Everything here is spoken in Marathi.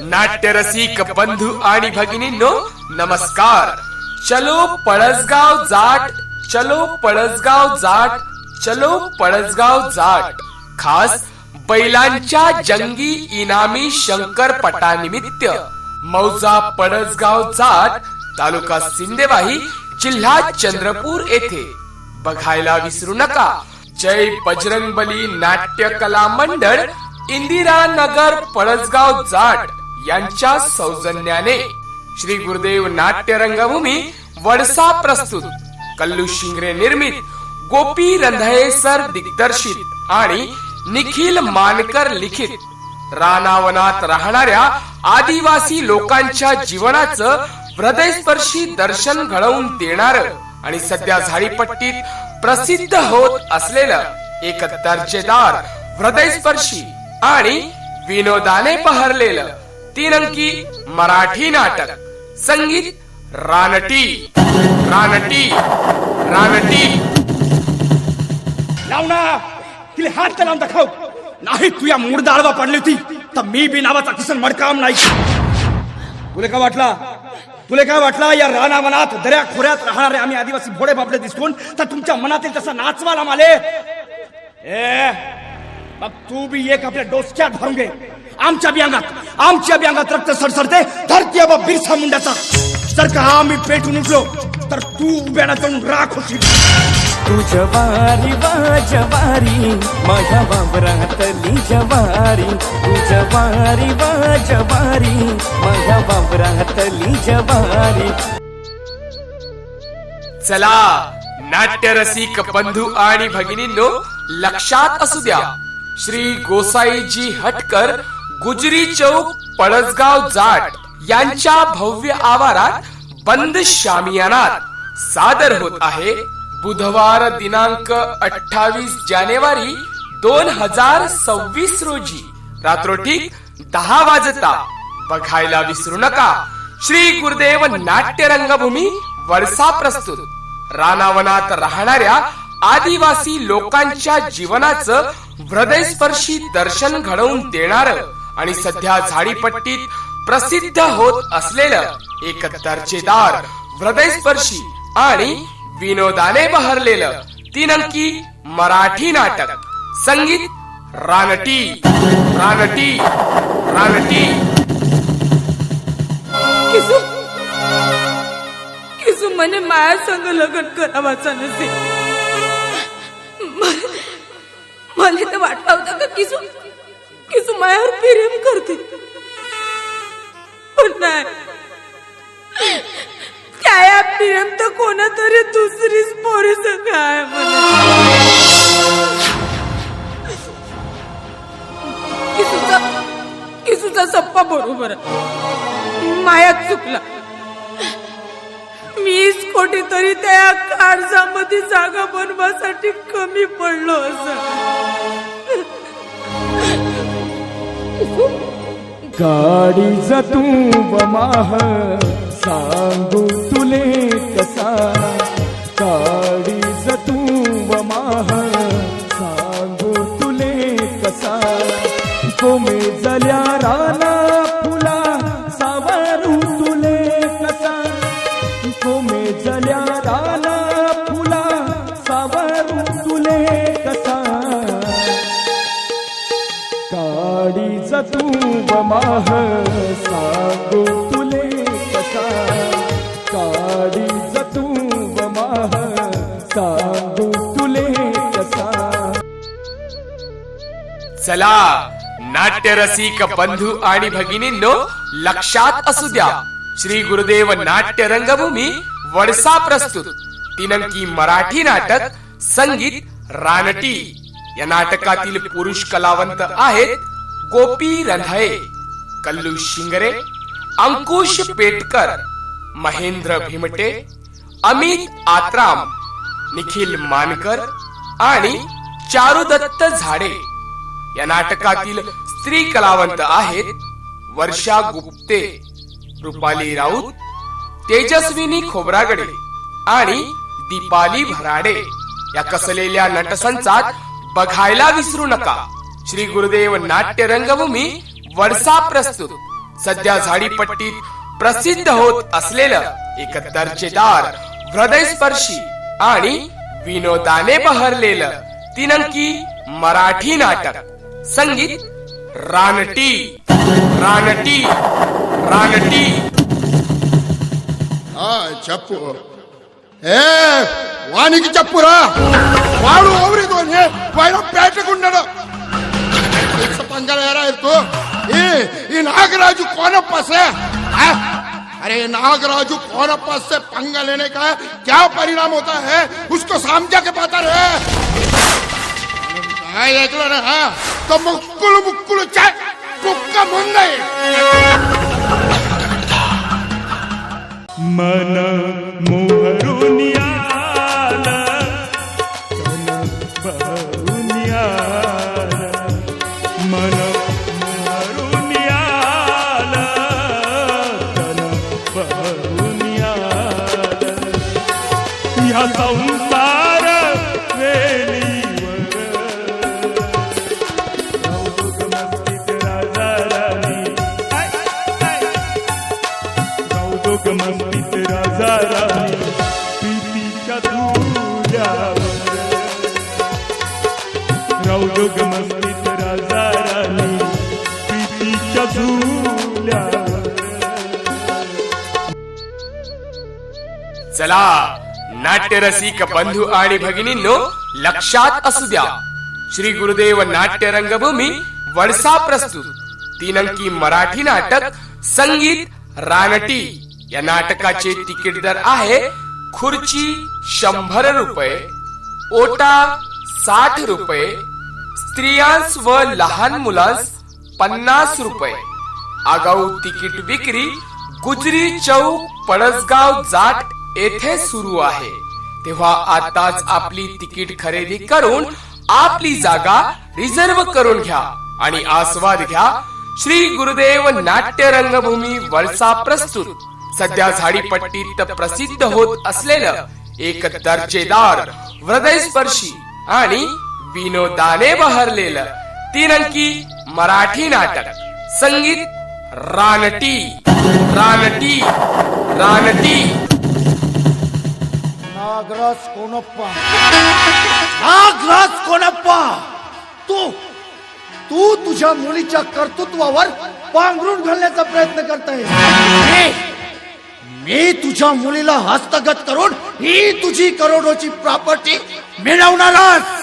नाट्यरसिक बंधू आणि भगिनींनो नमस्कार. चलो पळसगाव जाट चलो पळसगाव जाट चलो पळसगाव जाट. खास बैलांच्या जंगी इनामी शंकर पटानिमित्त मौजा पळसगाव जाट तालुका सिंदेवाही जिल्हा चंद्रपूर येथे. बघायला विसरू नका. जय बजरंगबली नाट्य कला मंडळ इंदिरा नगर पळसगाव जाट. यांच्या सौजन्याने श्री गुरुदेव नाट्य रंगभूमी वडसा प्रस्तुत कल्लू शिंगरे निर्मित गोपी रंधये सर दिग्दर्शित आणि निखिल मानकर लिखित. रानावनात राहणाऱ्या आदिवासी लोकांच्या जीवनाचं हृदयस्पर्शी दर्शन घडवून देणार आणि सध्या झाडीपट्टीत प्रसिद्ध होत असलेलं एक दर्जेदार हृदयस्पर्शी आणि विनोदाने बहरलेलं तीन अंकी मराठी नाटक. संगीत रानटी. रानटी. रानटी. लावणा तिला हात लावून दाखव. नाही तू या मूड दाळवा पडली होती तर मी बी नावाचा किसन मडकाम नाही. तुला काय वाटला? तुला काय वाटला या रानावनात दर्या खोऱ्यात राहणारे आम्ही आदिवासी भोडे बापले दिसून तर तुमच्या मनातील तसा नाचवाला माले? ए मग तू बी एक आपल्या डोसक्यात भरून घे आमच्या बी अंगात आमच्या बी अंगात रक्त सडसडते धरती बाबा बिरसा मुंड्याचा। जर का आम्ही पेटून उठलो तर तू उभ्याना जाऊन राख होशील। तू जवारी वा जवारी माझ्या वावरातली जवारी तू जवारी वा जवारी माझ्या वावरातली जवारी। चला नाट्यरसिक बंधू आणि भगिनींनो लक्षात असू द्या श्री गोसाईजी हटकर गुजरी चौक पळसगाव जाट यांच्या भव्य आवारात बंद शामियानात सादर होत आहे. बुधवार दिनांक अठ्ठावीस जानेवारी दोन हजार सव्वीस रोजी. रात्रोठी दहा वाजता. बघायला विसरू नका. श्री गुरुदेव नाट्य रंगभूमी वरसा प्रस्तुत. रानावनात राहणाऱ्या आदिवासी लोकांच्या जीवनाचं हृदयस्पर्शी दर्शन घडवून देणार आणि सध्या झाडीपट्टीत प्रसिद्ध होत असलेलं एक दर्जेदार हृदयस्पर्शी आणि विनोदाने बहरलेलं तीन अंकी मराठी नाटक. संगीत रानटी रानटी रानटी. किसू किसू मने माया संग लग्न करावाचा नसे मला तर वाटलं होतं का किसू किसू मायावर प्रेम करते. पण नाही. काय या प्रेम तर कोणातरी दुसरीच पोरी काय किसूचा किसूचा सप्पा बरोबर मायात चुकला. मीच कुठेतरी त्या काळजामध्ये जागा बनवासाठी कमी पडलो अस. गाडी जतू बमाह सांगू तुले कसा. गाडी जतू बमाह सांगू तुले कसा. कोमे जल्या राना सांगू तुले कसा? काडी जतू सांगू तुले कसा? चला नाट्यरसिक बंधू आणि भगिनींनो लक्षात असू द्या. श्री गुरुदेव नाट्य रंगभूमी वडसा प्रस्तुत. तीन मराठी नाटक संगीत रानटी. या नाटकातील पुरुष कलावंत आहेत गोपी रंधाये कल्लू शिंगरे अंकुश पेटकर महेंद्र भीमटे अमित आत्राम निखिल मानकर आणि चारुदत्त झाडे या नाटकातील स्त्री कलावंत आहेत वर्षा गुप्ते रुपाली राऊत तेजस्विनी खोबरागडे आणि दीपाली भराडे. या कसलेल्या नटसंचात बघायला विसरू नका. श्री गुरुदेव नाट्य रंगभूमी वडसा प्रस्तुत सध्या झाडीपट्टीत प्रसिद्ध होत असलेलं एक दर्जेदार हृदयस्पर्शी आणि विनोदाने बहरलेलं तिनंकी मराठी नाटक संगीत रानटी रानटी रानटी ఆ, చెప్పు ఏ వానికి చెప్పురా వాడు ఓవరితోని వాడు పేటకున్నాడు पंगलेरा है नागराजू कोनप्पा से आ? अरे नागराजू कोनप्पा से पंगा लेने का क्या परिणाम होता है? उसको समझा के पता रे काय ऐकलं ना, हा। तो मुक्कुल मुक्कुल चाय, कुक्क मुंदे मन मोहरून प्रीतीच्या झुल्या. चला नाट्यरसिक बंधू आणि भगिनींनो लक्षात असू द्या. श्री गुरुदेव नाट्य रंगभूमी वडसा प्रस्तुत. तीन अंकी मराठी नाटक संगीत रानटी. या नाटकाचे तिकीट दर आहे खुर्ची शंभर रुपये ओटा साठ रुपये स्त्रियांस व लहान मुलांस पन्नास रुपये. आगाऊ तिकीट विक्री गुजरी चौक पळसगाव जाट येथे सुरू आहे. तेव्हा आताच आपली तिकीट खरेदी करून आपली जागा रिझर्व करून घ्या आणि आस्वाद घ्या. श्री गुरुदेव नाट्य रंगभूमी वळसा प्रस्तुत. सध्या झाडीपट्टीत प्रसिद्ध होत असलेलं एक दर्जेदार हृदयस्पर्शी आणि विनोदाने बहरलेलं. तीन अंकी मराठी नाटक. संगीत रानटी. रानटी रानटी. नागराज कोनप्पा नागराज कोणप्पा. तू तू तुझ्या मुलीच्या कर्तृत्वावर पांघरून घालण्याचा प्रयत्न करताय. मी तुझ्या मुलीला हस्तगत करून ही तुझी करोडोची प्रॉपर्टी मिळवणारच.